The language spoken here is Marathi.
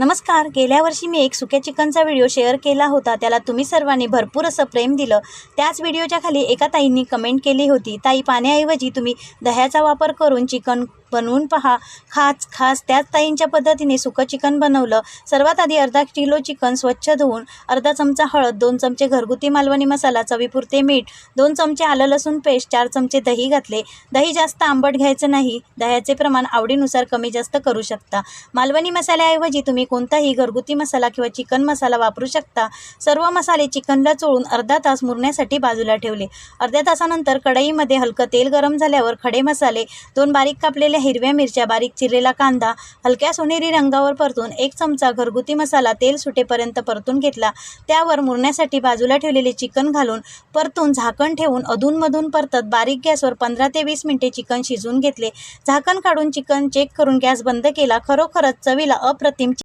नमस्कार. गेल्या वर्षी मी एक सुक्या चिकनचा व्हिडिओ शेअर केला होता. त्याला तुम्ही सर्वांनी भरपूर असं प्रेम दिलं. त्याच व्हिडिओच्या खाली एका ताईंनी कमेंट केली होती. ताई पाण्याऐवजी तुम्ही दह्याचा वापर करून चिकन बनवून पहा. खास खास त्याच ताईंच्या पद्धतीने सुकं चिकन बनवलं. सर्वात आधी अर्धा किलो चिकन स्वच्छ धुवून अर्धा चमचा हळद दोन चमचे घरगुती मालवणी मसाला चवीपुरते मीठ दोन चमचे आलं लसूण पेस्ट चार चमचे दही घातले. दही जास्त आंबट घ्यायचं नाही. दह्याचे प्रमाण आवडीनुसार कमी जास्त करू शकता. मालवणी मसाल्याऐवजी तुम्ही कोणताही घरगुती मसाला किंवा चिकन मसाला वापरू शकता. सर्व मसाले चिकनला चोळून अर्धा तास मुरण्यासाठी बाजूला ठेवले. अर्ध्या तासानंतर कढईमध्ये हलकं तेल गरम झाल्यावर खडे मसाले दोन बारीक कापलेले हिरव्या मिरच्या बारीक चिरलेला कांदा हलक्या सोनेरी रंगावर परतून एक चमचा घरगुती मसाला तेल सुटेपर्यंत परतून घेतला. त्यावर मुरण्यासाठी बाजूला ठेवलेले चिकन घालून परतून झाकण ठेवून अधूनमधून परतत बारीक गॅसवर पंधरा ते वीस मिनिटे चिकन शिजवून घेतले. झाकण काढून चिकन चेक करून गॅस बंद केला. खरोखरच चवीला अप्रतिम